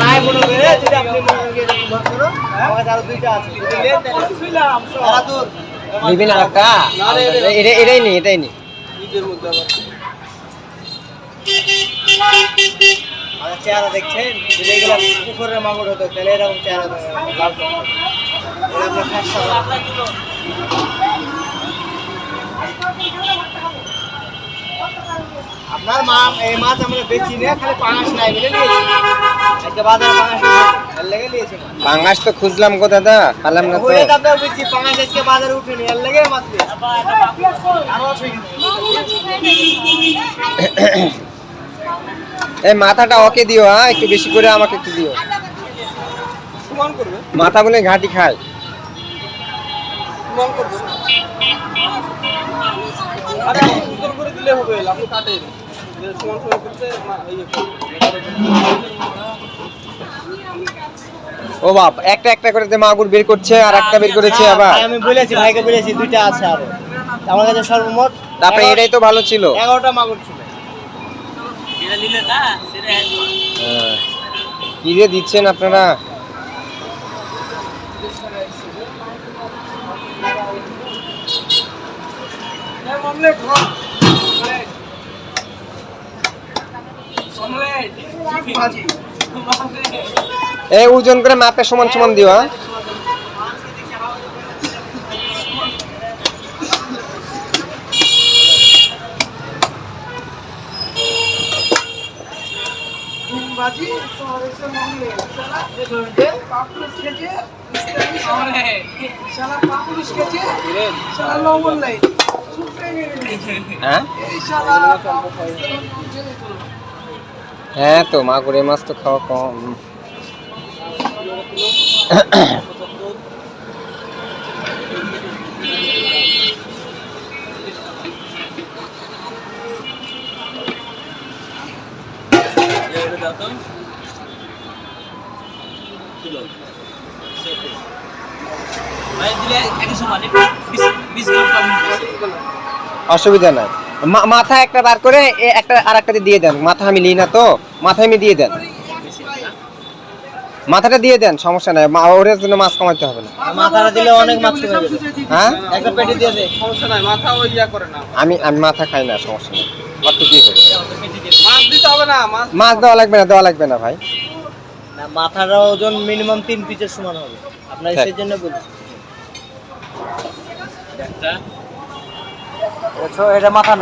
নাই মনে করে যদি আপনি মনে কাছে আরও নিবি না একটা? এটাই নি এটাই নি। চেহারা দেখছেন? যদি এগুলো পুকুরের মাগুর হতো তাহলে এরকম চেহারা লাভ হতো না। এটা আপনার মাছ। মা এই মাছ আমরা বেচি না খালি পাঙাশ নাই বলে নিয়েছি। আজকে বাজারে পাঙাশ নেই, লেগে নিয়েছি মাছ তো খুঁজলাম গো দাদা পালাম না তো। ওই বেচি পাঙাশ আজকে বাজারে উঠেনি এর লেগে মাছ নিয়েছি আরও ঠিক এই মাথাটা ওকে দিও হ্যাঁ একটু বেশি করে আমাকে একটু দিও। মাথা বলে ঘাটি খায়। করে দিলে হবে আপনি কাটেন ও বাপ একটা একটা করে মাগুর বের করছে আর একটা বের করেছে হ্যাঁ, আবার। আমি বলেছি ভাইকে বলেছি দুইটা আছে আরও। আমার কাছে সর্বমোট তারপরে এটাই তো ভালো ছিল। এগারোটা মাগুর ছিল। হ্যাঁ। কি যে দিচ্ছেন আপনারা? এই ওজন করে মাপে সমান সমান দিও হ্যাঁ? হ্যাঁ তো মাগুরের মাছ তো খাওয়া কম। অসুবিধা নাই। মাথা একটা বার করে একটা আর একটা দিয়ে দেন। মাথা আমি নিই না তো। মাথা আমি দিয়ে দেন। মাথাটা দিয়ে দেন সমস্যা নাই। মা- ওর জন্য মাছ কমাইতে হবে না। মাথাটা দিলে অনেক মাছ হ্যাঁ? একটা পেটি দিয়ে দে। সমস্যা নাই মাথা ওই ইয়া করে না। আমি আমি মাথা খাই না সমস্যা নেই। অত কি হবে মাছ দিতে হবে না মাছ মাছ দেওয়া লাগবে না দেওয়া লাগবে না ভাই। না মাথার ওজন মিনিমাম তিন পিসের সমান হবে। আপনার ঠিক। সেই জন্য বলছি। এটা মাথা